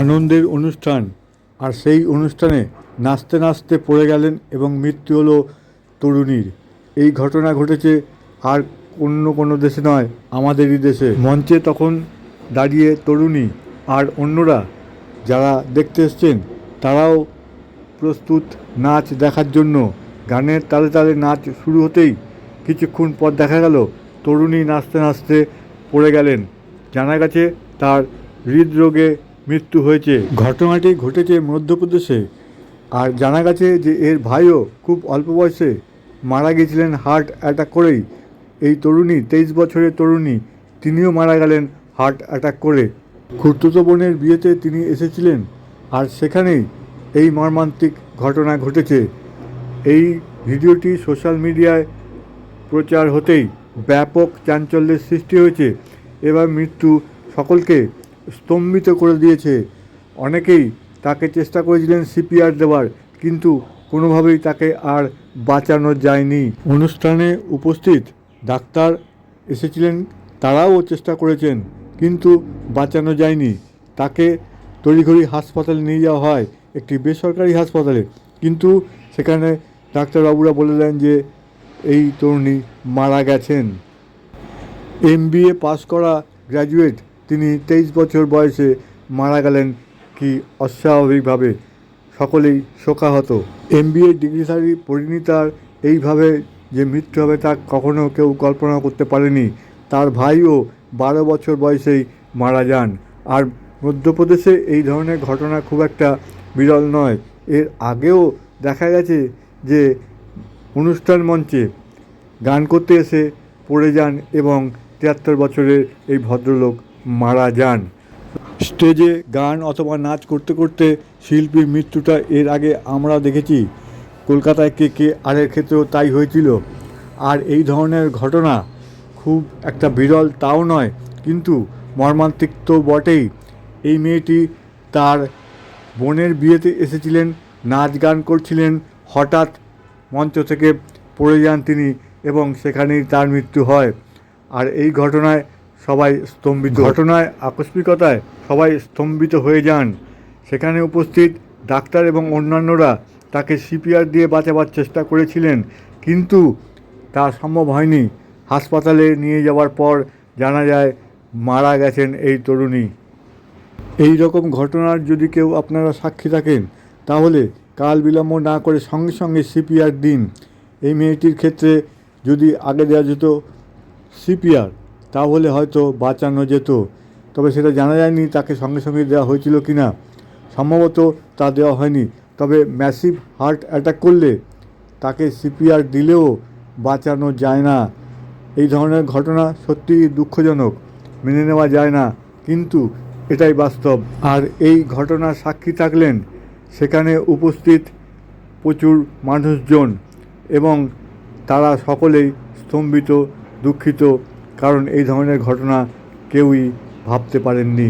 আনন্দের অনুষ্ঠান। আর সেই অনুষ্ঠানে নাচতে নাচতে পড়ে গেলেন এবং মৃত্যু হলো তরুণীর। এই ঘটনা ঘটেছে আর অন্য কোনো দেশে নয়, আমাদেরই দেশে। মঞ্চে তখন দাঁড়িয়ে তরুণী আর অন্যরা যারা দেখতে এসছেন, তারাও প্রস্তুত নাচ দেখার জন্য। গানের তালে তালে নাচ শুরু হতেই কিছুক্ষণ পর দেখা গেল, তরুণী নাচতে নাচতে পড়ে গেলেন। জানা গেছে তার হৃদরোগে মৃত্যু হয়েছে। ঘটনাটি ঘটেছে মধ্যপ্রদেশে। আর জানা গেছে যে এর ভাইও খুব অল্প বয়সে মারা গেছিলেন হার্ট অ্যাটাক করেই। এই তরুণী, তেইশ বছরের তরুণী, তিনিও মারা গেলেন হার্ট অ্যাটাক করে। খুর্তুতো বোনের বিয়েতে তিনি এসেছিলেন আর সেখানেই এই মর্মান্তিক ঘটনা ঘটেছে। এই ভিডিওটি সোশ্যাল মিডিয়ায় প্রচার হতেই ব্যাপক চাঞ্চল্যের সৃষ্টি হয়েছে। এবার মৃত্যু সকলকে স্তম্ভিত করে দিয়েছে। অনেকেই তাকে চেষ্টা করেছিলেন সিপিআর দেওয়ার কিন্তু কোনোভাবেই তাকে আর বাঁচানো যায়নি। অনুষ্ঠানে উপস্থিত ডাক্তার এসেছিলেন, তারাও চেষ্টা করেছেন, কিন্তু বাঁচানো যায়নি। তাকে তড়িঘড়ি হাসপাতালে নিয়ে যাওয়া হয়, একটি বেসরকারি হাসপাতালে। কিন্তু সেখানে ডাক্তারবাবুরা বলে দেন যে, এই তরুণী মারা গেছেন। এমবিএ পাস করা গ্র্যাজুয়েট তিনি তেইশ বছর বয়সে মারা গেলেন কি অস্বাভাবিকভাবে। সকলেই শোকাহত। এমবিএ ডিগ্রিধারী পরিণীতার এইভাবে যে মৃত্যু হবে তা কখনো কেউ কল্পনা করতে পারেনি। তার ভাইও বারো বছর বয়সেই মারা যান। আর মধ্যপ্রদেশে এই ধরনের ঘটনা খুব একটা বিরল নয়। এর আগেও দেখা গেছে যে অনুষ্ঠান মঞ্চে গান করতে এসে পড়ে যান এবং তিয়াত্তর বছরের এই ভদ্রলোক মারা যান। স্টেজে গান অথবা নাচ করতে করতে শিল্পীর মৃত্যুটা এর আগে আমরা দেখেছি। কলকাতায় কে কে আরের ক্ষেত্রেও তাই হয়েছিল। আর এই ধরনের ঘটনা খুব একটা বিরল তাও নয়, কিন্তু মর্মান্তিক তো বটেই। এই মেয়েটি তার বোনের বিয়েতে এসেছিলেন, নাচ গান করছিলেন, হঠাৎ মঞ্চ থেকে পড়ে যান তিনি এবং সেখানেই তার মৃত্যু হয়। আর এই ঘটনায় সবাই স্তম্ভিত। ঘটনায়, আকস্মিকতায় সবাই স্তম্ভিত হয়ে যান। সেখানে উপস্থিত ডাক্তার এবং অন্যান্যরা তাকে সিপিআর দিয়ে বাঁচাবার চেষ্টা করেছিলেন, কিন্তু তা সম্ভব হয়নি। হাসপাতালে নিয়ে যাওয়ার পর জানা যায়, মারা গেছেন এই তরুণী। এই রকম ঘটনার যদি কেউ আপনারা সাক্ষী থাকেন, তাহলে কাল বিলম্ব না করে সঙ্গে সঙ্গে সিপিআর দিন। এই মেয়েটির ক্ষেত্রে যদি আগে দেওয়া যেত, সিপিআর তাহলে হয়তো বাঁচানো যেত। তবে সেটা জানা যায়নি তাকে সঙ্গে সঙ্গে দেওয়া হয়েছিল কি না সম্ভবত তা দেওয়া হয়নি। তবে ম্যাসিভ হার্ট অ্যাটাক করলে তাকে সিপিআর দিলেও বাঁচানো যায় না। এই ধরনের ঘটনা সত্যিই দুঃখজনক। মেনে নেওয়া যায় না। কিন্তু এটাই বাস্তব। আর এই ঘটনার সাক্ষী থাকলেন সেখানে উপস্থিত প্রচুর মানুষজন এবং তারা সকলেই স্তম্ভিত, দুঃখিত কারণ এই ধরনের ঘটনা কেউই ভাবতে পারেননি।